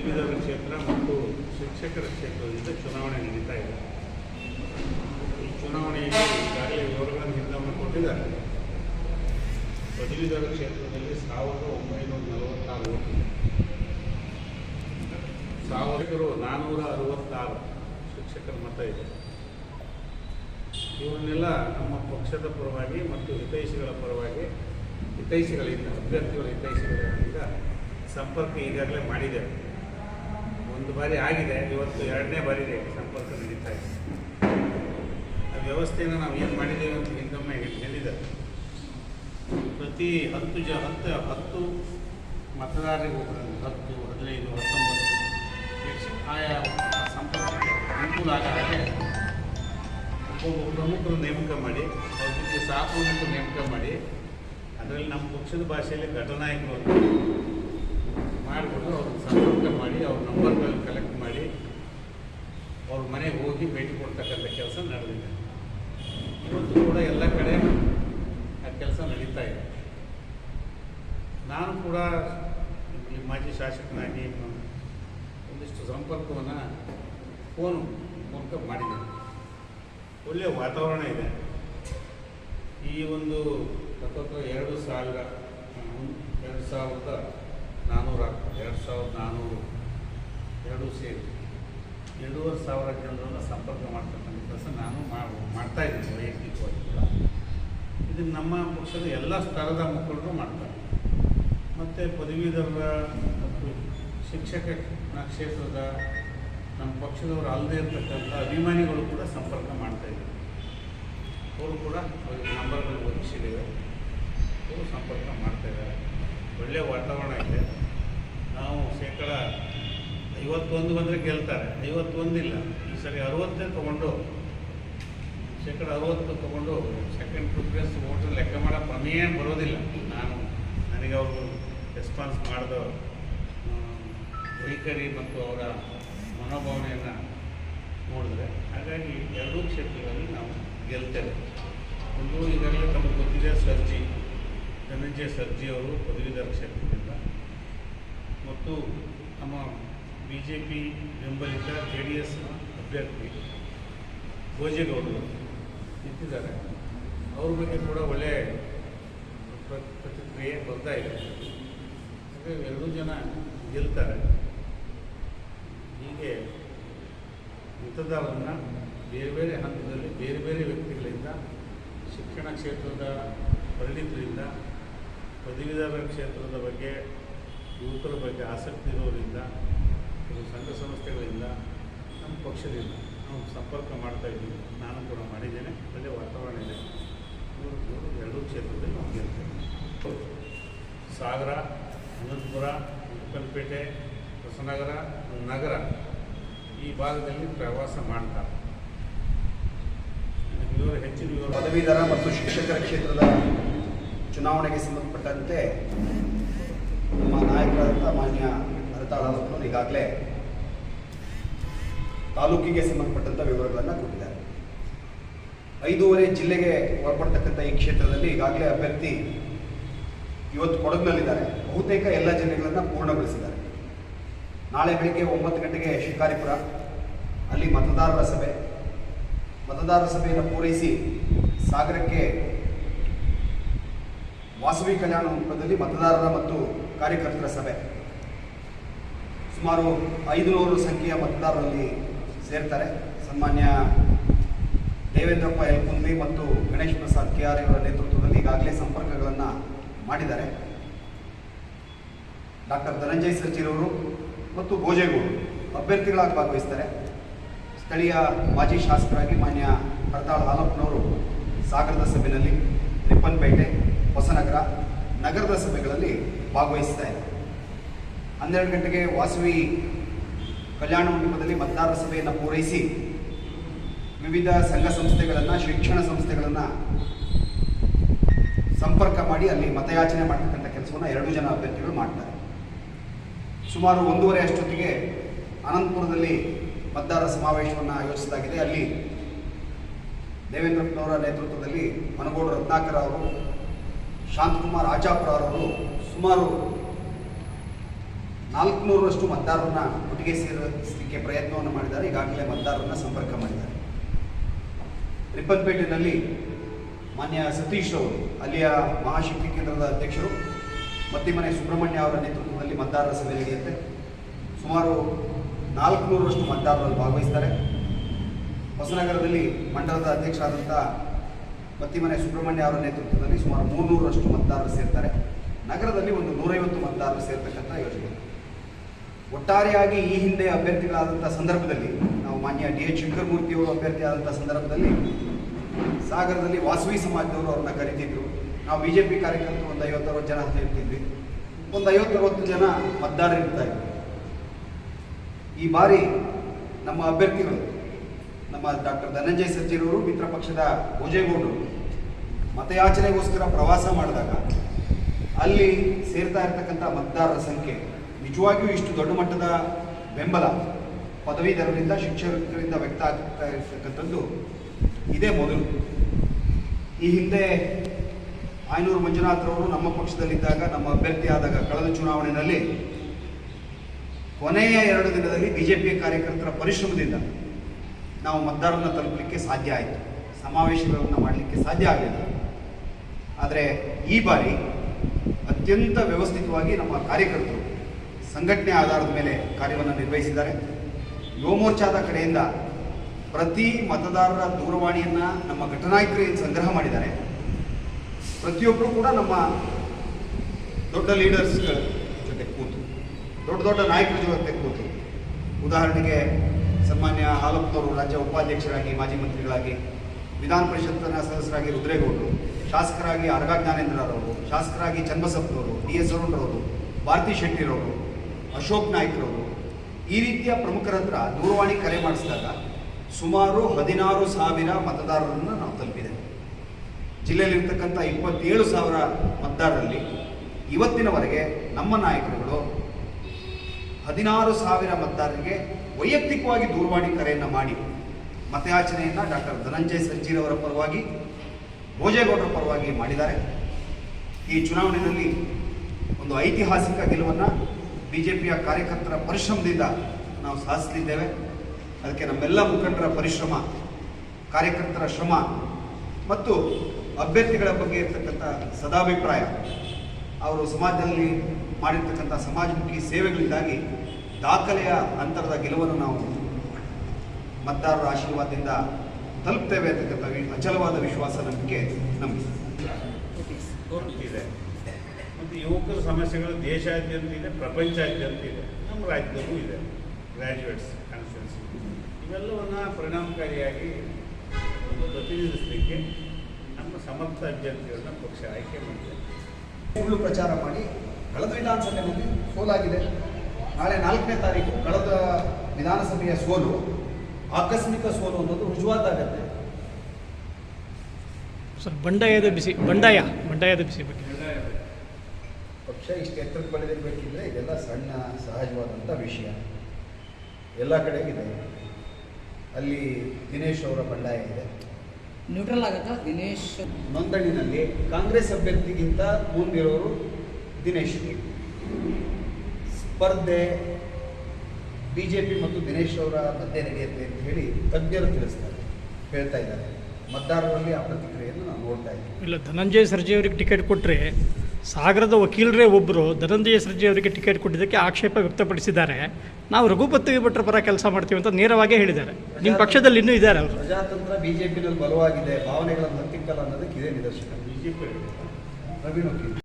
ಪದವೀಧರ ಕ್ಷೇತ್ರ ಮತ್ತು ಶಿಕ್ಷಕರ ಕ್ಷೇತ್ರದಿಂದ ಚುನಾವಣೆ ನಡೀತಾ ಇದೆ. ಈ ಚುನಾವಣೆಯಲ್ಲಿ ಈಗಾಗಲೇ ವಿವರಗಳನ್ನು ಹಿಂದೊಮ್ಮೆ ಕೊಟ್ಟಿದ್ದಾರೆ. ಪದವೀಧರ ಕ್ಷೇತ್ರದಲ್ಲಿ ಸಾವಿರದ ಒಂಬೈನೂರ ನಲವತ್ತಾರು ಸಾವಿರರು ನಾನ್ನೂರ ಅರವತ್ತಾರು ಶಿಕ್ಷಕರ ಮತ ಇದೆ. ಇವರನ್ನೆಲ್ಲ ನಮ್ಮ ಪಕ್ಷದ ಪರವಾಗಿ ಮತ್ತು ಹಿತೈಷಿಗಳ ಪರವಾಗಿ ಹಿತೈಷಿಗಳಿಂದ ಅಭ್ಯರ್ಥಿಗಳ ಹಿತೈಷಿಗಳಿಂದ ಸಂಪರ್ಕ ಈಗಾಗಲೇ ಮಾಡಿದ್ದೇವೆ. ಒಂದು ಬಾರಿ ಆಗಿದೆ, ಇವತ್ತು ಎರಡನೇ ಬಾರಿ ಇದೆ ಸಂಪರ್ಕ ನಡೀತಾ ಇದೆ. ಆ ವ್ಯವಸ್ಥೆಯನ್ನು ನಾವು ಏನು ಮಾಡಿದ್ದೇವೆ ಅಂತ ಹಿಂದೊಮ್ಮೆ ಹೇಳಿದ್ದಾರೆ. ಪ್ರತಿ ಹತ್ತು ಜ ಹತ್ತು ಹತ್ತು ಮತದಾರರಿಗೂ ಹತ್ತು, ಹದಿನೈದು, ಹತ್ತೊಂಬತ್ತು ಆಯಾ ಸಂಪರ್ಕಕ್ಕೆ ಅನುಕೂಲ ಆಗ ಹಾಗೆ ಒಬ್ಬೊಬ್ಬ ಪ್ರಮುಖರು ನೇಮಕ ಮಾಡಿ, ಅವ್ರ ಜೊತೆ ಸಹ ನೇಮಕ ಮಾಡಿ, ಅದರಲ್ಲಿ ನಮ್ಮ ಪಕ್ಷದ ಭಾಷೆಯಲ್ಲಿ ಘಟನಾಯಕರು ಮಾಡಿಬಿಟ್ಟು ಅವ್ರನ್ನ ಸಂಪರ್ಕ ಮಾಡಿ, ಅವ್ರ ನಂಬರ್ಗಳನ್ನು ಕಲೆಕ್ಟ್ ಮಾಡಿ, ಅವ್ರ ಮನೆಗೆ ಹೋಗಿ ಭೇಟಿ ಕೊಡ್ತಕ್ಕಂಥ ಕೆಲಸ ನಡೆದಿದೆ. ಇವತ್ತು ಕೂಡ ಎಲ್ಲ ಕಡೆ ಆ ಕೆಲಸ ನಡೀತಾ ಇದೆ. ನಾನು ಕೂಡ ಇಲ್ಲಿ ಮಾಜಿ ಶಾಸಕನಾಗಿ ಒಂದಿಷ್ಟು ಸಂಪರ್ಕವನ್ನು ಫೋನ್ ಮೂಲಕ ಮಾಡಿದೆ ಒಳ್ಳೆಯ ವಾತಾವರಣ ಇದೆ. ಈ ಒಂದು ಹತ್ತತ್ರ ಎರಡು ಸಾವಿರ ಎರಡು ಸಾವಿರದ ನಾನ್ನೂರ ಎರಡು ಸಾವಿರದ ನಾನ್ನೂರು ಎರಡೂ ಸೇರಿ. ಎರಡೂವರೆ ಸಾವಿರ ಜನರನ್ನು ಸಂಪರ್ಕ ಮಾಡ್ತಕ್ಕಂಥ ಕೆಲಸ ನಾನು ಮಾಡ್ತಾ ಇದ್ದೀನಿ ವೈಯಕ್ತಿಕವಾಗಿ. ಕೂಡ ಇದನ್ನು ನಮ್ಮ ಪಕ್ಷದ ಎಲ್ಲ ಸ್ತರದ ಮುಖಂಡರು ಮಾಡ್ತಾರೆ. ಮತ್ತು ಪದವೀಧರ ಮತ್ತು ಶಿಕ್ಷಕ ಕ್ಷೇತ್ರದ ನಮ್ಮ ಪಕ್ಷದವರು ಅಲ್ಲದೆ ಇರತಕ್ಕಂಥ ಅಭಿಮಾನಿಗಳು ಕೂಡ ಸಂಪರ್ಕ ಮಾಡ್ತಾ ಇದ್ದಾರೆ. ಅವರು ಕೂಡ ಅವರಿಗೆ ನಂಬರ್ಗಳು ಒದಗಿಸಿದ್ದೇವೆ ಅವರು ಸಂಪರ್ಕ ಮಾಡ್ತಾ ಇದ್ದಾರೆ. ಒಳ್ಳೆಯ ವಾತಾವರಣ ಇದೆ. ನಾವು ಶೇಕಡ ಐವತ್ತೊಂದು ಬಂದರೆ ಗೆಲ್ತಾರೆ ಐವತ್ತೊಂದಿಲ್ಲ ಈ ಸರಿ ಅರುವತ್ತೇ ತೊಗೊಂಡು ಶೇಕಡ ಅರುವತ್ತು ತೊಗೊಂಡು ಸೆಕೆಂಡ್ ಪ್ರಿಫರೆನ್ಸ್ ವೋಟ್ ಲೆಕ್ಕ ಮಾಡೋ ಪ್ರಮೇಯ ಬರೋದಿಲ್ಲ. ನಾನು ನನಗೆ ಅವರು ರೆಸ್ಪಾನ್ಸ್ ಮಾಡಿದ ವೈಖರಿ ಮತ್ತು ಅವರ ಮನೋಭಾವನೆಯನ್ನು ನೋಡಿದ್ರೆ, ಹಾಗಾಗಿ ಎರಡೂ ಕ್ಷೇತ್ರಗಳಲ್ಲಿ ನಾವು ಗೆಲ್ತೇವೆ. ಒಂದು ಇದರಲ್ಲಿ ತಮಗೆ ಗೊತ್ತಿದೆ ಸರ್ಜಿ ಧನಂಜಯ ಸರ್ಜಿ ಅವರು ಪದವೀಧರ ಕ್ಷೇತ್ರದಿಂದ. ಮತ್ತು ನಮ್ಮ ಬಿ ಜೆ ಪಿ ಬೆಂಬಲಿತ ಜೆ ಡಿ ಎಸ್ ಅಭ್ಯರ್ಥಿ ಭೋಜೇಗೌಡರು ನಿಂತಿದ್ದಾರೆ. ಅವ್ರ ಬಗ್ಗೆ ಕೂಡ ಒಳ್ಳೆಯ ಪ್ರ- ಪ್ರತಿಕ್ರಿಯೆ ಬರ್ತಾ ಇದೆ. ಹಾಗಾಗಿ ಎರಡೂ ಜನ ಗೆಲ್ತಾರೆ. ಹೀಗೆ ಮತದಾರರನ್ನು ಬೇರೆ ಬೇರೆ ಹಂತದಲ್ಲಿ, ಬೇರೆ ಬೇರೆ ವ್ಯಕ್ತಿಗಳಿಂದ ಶಿಕ್ಷಣ ಕ್ಷೇತ್ರದ ಪರಿಣಿತರಿಂದ ಪದವೀಧರ ಕ್ಷೇತ್ರದ ಬಗ್ಗೆ ಯುವಕರ ಬಗ್ಗೆ ಆಸಕ್ತಿ ಇರೋರಿಂದ ಕೆಲವು ಸಂಘ ಸಂಸ್ಥೆಗಳಿಂದ ನಮ್ಮ ಪಕ್ಷದಿಂದ ನಾವು ಸಂಪರ್ಕ ಮಾಡ್ತಾ ಇದ್ದೀವಿ. ನಾನು ಕೂಡ ಮಾಡಿದ್ದೇನೆ. ಒಳ್ಳೆಯ ವಾತಾವರಣ ಇದೆ. ಎರಡೂ ಕ್ಷೇತ್ರದಲ್ಲಿ ನಾವು ಗೆಲ್ತೇವೆ. ಸಾಗರ, ಅನಂತಪುರ ಉಪ್ಪನಪೇಟೆ ಹೊಸನಗರ, ನಗರ ಈ ಭಾಗದಲ್ಲಿ ಪ್ರವಾಸ ಮಾಡ್ತಾರೆ. ಇವರು ಹೆಚ್ಚಿನ ವಿವರ ಪದವೀಧರ ಮತ್ತು ಶಿಕ್ಷಕರ ಕ್ಷೇತ್ರದ ಚುನಾವಣೆಗೆ ಸಂಬಂಧಪಟ್ಟಂತೆ ನಮ್ಮ ನಾಯಕರಾದಂಥ ಮಾನ್ಯ ಹರತಾಳವರು ಈಗಾಗಲೇ ತಾಲೂಕಿಗೆ ಸಂಬಂಧಪಟ್ಟಂಥ ವಿವರಗಳನ್ನು ಕೊಟ್ಟಿದ್ದಾರೆ. ಐದೂವರೆ ಜಿಲ್ಲೆಗೆ ಒಳಪಡ್ತಕ್ಕಂಥ ಈ ಕ್ಷೇತ್ರದಲ್ಲಿ ಈಗಾಗಲೇ ಅಭ್ಯರ್ಥಿ ಇವತ್ತು ಕೊಡಗಿನಲ್ಲಿದ್ದಾರೆ. ಬಹುತೇಕ ಎಲ್ಲ ಜಿಲ್ಲೆಗಳನ್ನು ಪೂರ್ಣಗೊಳಿಸಿದ್ದಾರೆ. ನಾಳೆ ಬೆಳಗ್ಗೆ ಒಂಬತ್ತು ಗಂಟೆಗೆ ಶಿಕಾರಿಪುರ, ಅಲ್ಲಿ ಮತದಾರರ ಸಭೆ. ಮತದಾರರ ಸಭೆಯನ್ನು ಪೂರೈಸಿ ಸಾಗರಕ್ಕೆ ವಾಸವಿ ಕಲ್ಯಾಣ ಮಂಟಪದಲ್ಲಿ ಮತದಾರರ ಮತ್ತು ಕಾರ್ಯಕರ್ತರ ಸಭೆ. ಸುಮಾರು ಐದುನೂರು ಸಂಖ್ಯೆಯ ಮತದಾರರಲ್ಲಿ ಸೇರ್ತಾರೆ. ಸನ್ಮಾನ್ಯ ದೇವೇಂದ್ರಪ್ಪ ಎಲ್ಕುಂದಿ ಮತ್ತು ಗಣೇಶ್ ಪ್ರಸಾದ್ ಕೆ ಆರ್ ನೇತೃತ್ವದಲ್ಲಿ ಈಗಾಗಲೇ ಸಂಪರ್ಕಗಳನ್ನು ಮಾಡಿದ್ದಾರೆ. ಡಾಕ್ಟರ್ ಧನಂಜಯ್ ಸರ್ಜಿರವರು ಮತ್ತು ಭೋಜೇಗೌಡರು ಅಭ್ಯರ್ಥಿಗಳಾಗಿ ಭಾಗವಹಿಸ್ತಾರೆ. ಸ್ಥಳೀಯ ಮಾಜಿ ಶಾಸಕರಾಗಿ ಮಾನ್ಯ ಹರತಾಳ್ ಹಾಲಪ್ಪನವರು ಸಾಗರದ ಸಭೆಯಲ್ಲಿ, ರಿಪ್ಪನ್ಪೇಟೆ ಹೊಸನಗರ ನಗರದ ಸಭೆಗಳಲ್ಲಿ ಭಾಗವಹಿಸ್ತಾ ಇದೆ ಹನ್ನೆರಡು ಗಂಟೆಗೆ ವಾಸವಿ ಕಲ್ಯಾಣ ಮಂಟಪದಲ್ಲಿ ಮತದಾರರ ಸಭೆಯನ್ನು ಪೂರೈಸಿ ವಿವಿಧ ಸಂಘ ಸಂಸ್ಥೆಗಳನ್ನು, ಶಿಕ್ಷಣ ಸಂಸ್ಥೆಗಳನ್ನು ಸಂಪರ್ಕ ಮಾಡಿ ಅಲ್ಲಿ ಮತಯಾಚನೆ ಮಾಡತಕ್ಕಂಥ ಕೆಲಸವನ್ನು ಎರಡು ಜನ ಅಭ್ಯರ್ಥಿಗಳು ಮಾಡ್ತಾರೆ. ಸುಮಾರು ಒಂದೂವರೆ ಅಷ್ಟೊತ್ತಿಗೆ ಅನಂತಪುರದಲ್ಲಿ ಮತದಾರರ ಸಮಾವೇಶವನ್ನು ಆಯೋಜಿಸಲಾಗಿದೆ. ಅಲ್ಲಿ ದೇವೇಂದ್ರಪ್ಪನವರ ನೇತೃತ್ವದಲ್ಲಿ ಮನಗೋಡು ರತ್ನಾಕರ ಅವರು ಶಾಂತಕುಮಾರ್ ಆಚಾಪುರ ಅವರು ಸುಮಾರು ನಾಲ್ಕುನೂರರಷ್ಟು ಮತದಾರರನ್ನ ಒಟ್ಟಿಗೆ ಸೇರಿಸಲಿಕ್ಕೆ ಪ್ರಯತ್ನವನ್ನು ಮಾಡಿದ್ದಾರೆ. ಈಗಾಗಲೇ ಮತದಾರರನ್ನ ಸಂಪರ್ಕ ಮಾಡಿದ್ದಾರೆ. ರಿಪ್ಪನ್ಪೇಟೆಯಲ್ಲಿ ಮಾನ್ಯ ಸತೀಶ್ ಅವರು ಅಲ್ಲಿಯ ಮಹಾಶಕ್ತಿ ಕೇಂದ್ರದ ಅಧ್ಯಕ್ಷರು ಮತ್ತಿಮನೆ ಸುಬ್ರಹ್ಮಣ್ಯ ಅವರ ನೇತೃತ್ವದಲ್ಲಿ ಮತದಾರರ ಸಭೆ ನಡೆಯುತ್ತೆ. ಸುಮಾರು ನಾಲ್ಕುನೂರರಷ್ಟು ಮತದಾರರಲ್ಲಿ ಭಾಗವಹಿಸ್ತಾರೆ. ಹೊಸನಗರದಲ್ಲಿ ಮಂಡಲದ ಅಧ್ಯಕ್ಷರಾದಂಥ ಮತ್ತಿಮನೆ ಸುಬ್ರಹ್ಮಣ್ಯ ಅವರ ನೇತೃತ್ವದಲ್ಲಿ ಸುಮಾರು ಮೂರ್ನೂರಷ್ಟು ಮತದಾರರು ಸೇರ್ತಾರೆ. ನಗರದಲ್ಲಿ ಒಂದು ನೂರೈವತ್ತು ಮತದಾರರು ಸೇರ್ತಕ್ಕಂಥ ಯೋಜನೆ. ಒಟ್ಟಾರೆಯಾಗಿ ಈ ಹಿಂದೆ ಅಭ್ಯರ್ಥಿಗಳಾದಂಥ ಸಂದರ್ಭದಲ್ಲಿ, ನಾವು ಮಾನ್ಯ ಡಿ ಎಚ್ ಶಂಕರಮೂರ್ತಿ ಅವರು ಅಭ್ಯರ್ಥಿ ಆದಂಥ ಸಂದರ್ಭದಲ್ಲಿ ಸಾಗರದಲ್ಲಿ ವಾಸವಿ ಸಮಾಜದವರು ಅವ್ರನ್ನ ಕರಿತಿದ್ರು. ನಾವು ಬಿ ಜೆ ಪಿ ಕಾರ್ಯಕರ್ತರು ಒಂದು ಐವತ್ತರವತ್ತು ಜನ ಸೇರ್ತಿದ್ವಿ ಒಂದು ಐವತ್ತರವತ್ತು ಜನ ಮತದಾರರು ಇರ್ತಾ ಇದ್ರು. ಈ ಬಾರಿ ನಮ್ಮ ಅಭ್ಯರ್ಥಿಗಳು ನಮ್ಮ ಡಾಕ್ಟರ್ ಧನಂಜಯ ಸಜ್ಜಿರವರು ಮಿತ್ರ ಪಕ್ಷದ ಭೋಜೇಗೌಡರು. ಮತಯಾಚನೆಗೋಸ್ಕರ ಪ್ರವಾಸ ಮಾಡಿದಾಗ ಅಲ್ಲಿ ಸೇರ್ತಾ ಇರ್ತಕ್ಕಂಥ ಮತದಾರರ ಸಂಖ್ಯೆ ನಿಜವಾಗಿಯೂ ಇಷ್ಟು ದೊಡ್ಡ ಮಟ್ಟದ ಬೆಂಬಲ ಪದವೀಧರರಿಂದ ಶಿಕ್ಷಕರಿಂದ ವ್ಯಕ್ತ ಆಗ್ತಾ ಇರ್ತಕ್ಕಂಥದ್ದು ಇದೇ ಮೊದಲು. ಈ ಹಿಂದೆ ಆಯನೂರು ಮಂಜುನಾಥ್ರವರು ನಮ್ಮ ಪಕ್ಷದಲ್ಲಿದ್ದಾಗ, ನಮ್ಮ ಅಭ್ಯರ್ಥಿ ಆದಾಗ ಕಳೆದ ಚುನಾವಣೆಯಲ್ಲಿ ಕೊನೆಯ ಎರಡು ದಿನದಲ್ಲಿ ಬಿಜೆಪಿ ಕಾರ್ಯಕರ್ತರ ಪರಿಶ್ರಮದಿಂದ ನಾವು ಮತದಾರರನ್ನ ತಲುಪಲಿಕ್ಕೆ ಸಾಧ್ಯ ಆಯಿತು. ಸಮಾವೇಶಗಳನ್ನು ಮಾಡಲಿಕ್ಕೆ ಸಾಧ್ಯ ಆಗಲಿಲ್ಲ. ಆದರೆ ಈ ಬಾರಿ ಅತ್ಯಂತ ವ್ಯವಸ್ಥಿತವಾಗಿ ನಮ್ಮ ಕಾರ್ಯಕರ್ತರು ಸಂಘಟನೆ ಆಧಾರದ ಮೇಲೆ ಕಾರ್ಯವನ್ನು ನಿರ್ವಹಿಸಿದ್ದಾರೆ. ಯುವ ಮೋರ್ಚಾದ ಕಡೆಯಿಂದ ಪ್ರತಿ ಮತದಾರರ ದೂರವಾಣಿಯನ್ನು ನಮ್ಮ ಘಟನಾಯಕರು ಸಂಗ್ರಹ ಮಾಡಿದ್ದಾರೆ. ಪ್ರತಿಯೊಬ್ಬರು ಕೂಡ ನಮ್ಮ ದೊಡ್ಡ ಲೀಡರ್ಸ್ಗಳ ಜೊತೆ ಕೂತು, ದೊಡ್ಡ ದೊಡ್ಡ ನಾಯಕರ ಜೊತೆ ಕೂತು. ಉದಾಹರಣೆಗೆ ಸನ್ಮಾನ್ಯ ಹಾಲಪ್ಪನವರು ರಾಜ್ಯ ಉಪಾಧ್ಯಕ್ಷರಾಗಿ, ಮಾಜಿ ಮಂತ್ರಿಗಳಾಗಿ, ವಿಧಾನ ಪರಿಷತ್ತಿನ ಸದಸ್ಯರಾಗಿ ರುದ್ರೇಗೌಡರು, ಶಾಸಕರಾಗಿ ಅರ್ಗ ಜ್ಞಾನೇಂದ್ರರವರು, ಶಾಸಕರಾಗಿ ಚನ್ನಬಸಪ್ಪನವರು, ಡಿ ಎಸ್ ಅರುಣ್ರವರು ಭಾರತಿ ಶೆಟ್ಟಿರವರು, ಅಶೋಕ್ ನಾಯ್ಕರವರು. ಈ ರೀತಿಯ ಪ್ರಮುಖರ ಹತ್ರ ದೂರವಾಣಿ ಕರೆ ಮಾಡಿಸಿದಾಗ ಸುಮಾರು ಹದಿನಾರು ಸಾವಿರ ಮತದಾರರನ್ನು ನಾವು ತಲುಪಿದೆ. ಜಿಲ್ಲೆಯಲ್ಲಿರ್ತಕ್ಕಂಥ ಇಪ್ಪತ್ತೇಳು ಸಾವಿರ ಮತದಾರರಲ್ಲಿ ಇವತ್ತಿನವರೆಗೆ ನಮ್ಮ ನಾಯಕರುಗಳು ಹದಿನಾರು ಸಾವಿರ ಮತದಾರರಿಗೆ ವೈಯಕ್ತಿಕವಾಗಿ ದೂರವಾಣಿ ಕರೆಯನ್ನು ಮಾಡಿ ಮತಯಾಚನೆಯನ್ನು ಡಾಕ್ಟರ್ ಧನಂಜಯ ಸಂಜೀರವರ ಪರವಾಗಿ, ಭೋಜೇಗೌಡರ ಪರವಾಗಿ ಮಾಡಿದ್ದಾರೆ. ಈ ಚುನಾವಣೆಯಲ್ಲಿ ಒಂದು ಐತಿಹಾಸಿಕ ಗೆಲುವನ್ನು ಬಿ ಜೆ ಪಿಯ ಕಾರ್ಯಕರ್ತರ ಪರಿಶ್ರಮದಿಂದ ನಾವು ಸಾಧಿಸಲಿದ್ದೇವೆ. ಅದಕ್ಕೆ ನಮ್ಮೆಲ್ಲ ಮುಖಂಡರ ಪರಿಶ್ರಮ, ಕಾರ್ಯಕರ್ತರ ಶ್ರಮ ಮತ್ತು ಅಭ್ಯರ್ಥಿಗಳ ಬಗ್ಗೆ ಇರ್ತಕ್ಕಂಥ ಸದಾಭಿಪ್ರಾಯ, ಅವರು ಸಮಾಜದಲ್ಲಿ ಮಾಡಿರ್ತಕ್ಕಂಥ ಸಮಾಜಮುಖಿ ಸೇವೆಗಳಿಂದಾಗಿ ದಾಖಲೆಯ ಅಂತರದ ಗೆಲುವನ್ನು ನಾವು ಮತದಾರರ ಆಶೀರ್ವಾದದಿಂದ ತಲುಪ್ತೇವೆ ಅಂತಕ್ಕಂಥ ಅಚಲವಾದ ವಿಶ್ವಾಸ ನಂಬಿಕೆ ನಮಗೆ. ಇದೆ ಮತ್ತು ಯುವಕರ ಸಮಸ್ಯೆಗಳು ದೇಶಾದ್ಯಂತ ಇದೆ ಪ್ರಪಂಚಾದ್ಯಂತ ಇದೆ ನಮ್ಮ ರಾಜ್ಯದಲ್ಲೂ ಇದೆ. ಗ್ರ್ಯಾಜುಯೇಟ್ಸ್ ಕಾನ್ಸ್ಟಿಟ್ಯೂನ್ಸಿ ಇವೆಲ್ಲವನ್ನು ಪರಿಣಾಮಕಾರಿಯಾಗಿ ಪ್ರತಿನಿಧಿಸಲಿಕ್ಕೆ ನಮ್ಮ ಸಮರ್ಥ ಅಭ್ಯರ್ಥಿಗಳನ್ನ ಪಕ್ಷ ಆಯ್ಕೆ ಮಾಡಿದೆ. ಪ್ರಚಾರ ಮಾಡಿ ಕಳೆದ ವಿಧಾನಸಭೆಯಲ್ಲಿ ಸೋಲಾಗಿದೆ. ನಾಳೆ ನಾಲ್ಕನೇ ತಾರೀಕು ಕಳೆದ ವಿಧಾನಸಭೆಯ ಸೋಲು ಆಕಸ್ಮಿಕ ಸೋಲು ಅನ್ನೋದು ರುಜುವಾತಾಗತ್ತೆ. ಸರ್ ಬಂಡಾಯದ ಬಿಸಿ ಬಂಡಾಯ ಬಂಡಾಯದ ಬಿಸಿ ಬಗ್ಗೆ. ಪಕ್ಷ ಇಷ್ಟು ಎತ್ತರಕ್ಕೆ ಬೆಳೆದಿರಬೇಕಿದ್ರೆ ಇದೆಲ್ಲ ಸಣ್ಣ ಸಹಜವಾದಂಥ ವಿಷಯ. ಎಲ್ಲ ಕಡೆ ಇದೆ. ಅಲ್ಲಿ ದಿನೇಶ್ ಅವರ ಬಂಡಾಯ ಇದೆ. ನ್ಯೂಟ್ರಲ್ ಆಗುತ್ತಾ? ದಿನೇಶ್ ನೋಂದಣಿನಲ್ಲಿ ಕಾಂಗ್ರೆಸ್ ಅಭ್ಯರ್ಥಿಗಿಂತ ಮುಂದಿರೋರು ದಿನೇಶ್. ಸ್ಪರ್ಧೆ ಬಿ ಜೆ ಪಿ ಮತ್ತು ದಿನೇಶ್ ಅವರ ಮಧ್ಯೆ ನಡೆಯುತ್ತೆ ಅಂತ ಹೇಳಿ ತಜ್ಞರು ತಿಳಿಸ್ತಾರೆ ಹೇಳ್ತಾ ಇದ್ದಾರೆ. ಮತದಾರರಲ್ಲಿ ಆ ಪ್ರತಿಕ್ರಿಯೆಯನ್ನು ನಾವು ನೋಡ್ತಾ ಇದ್ದೀವಿ. ಇಲ್ಲ ಧನಂಜಯ ಸರ್ಜಿ ಅವರಿಗೆ ಟಿಕೆಟ್ ಕೊಟ್ಟರೆ ಸಾಗರದ ವಕೀಲರೇ ಒಬ್ಬರು ಧನಂಜಯ ಸರ್ಜಿ ಅವರಿಗೆ ಟಿಕೆಟ್ ಕೊಟ್ಟಿದ್ದಕ್ಕೆ ಆಕ್ಷೇಪ ವ್ಯಕ್ತಪಡಿಸಿದ್ದಾರೆ. ನಾವು ರಘುಪತಿ ಭಟ್ರ ಪರ ಕೆಲಸ ಮಾಡ್ತೀವಿ ಅಂತ ನೇರವಾಗೇ ಹೇಳಿದ್ದಾರೆ. ನಿಮ್ಮ ಪಕ್ಷದಲ್ಲಿ ಇನ್ನೂ ಇದ್ದಾರೆ ಅವರು ಪ್ರಜಾತಂತ್ರ ಬಿ ಜೆ ಪಿನಲ್ಲಿ ಬಲವಾಗಿದೆ ಭಾವನೆಗಳನ್ನು ಹತ್ತಿಕ್ಕಲ್ಲ ಅನ್ನೋದಕ್ಕೆ ಇದೇ ನಿದರ್ಶನ. B J P Praveen Vakil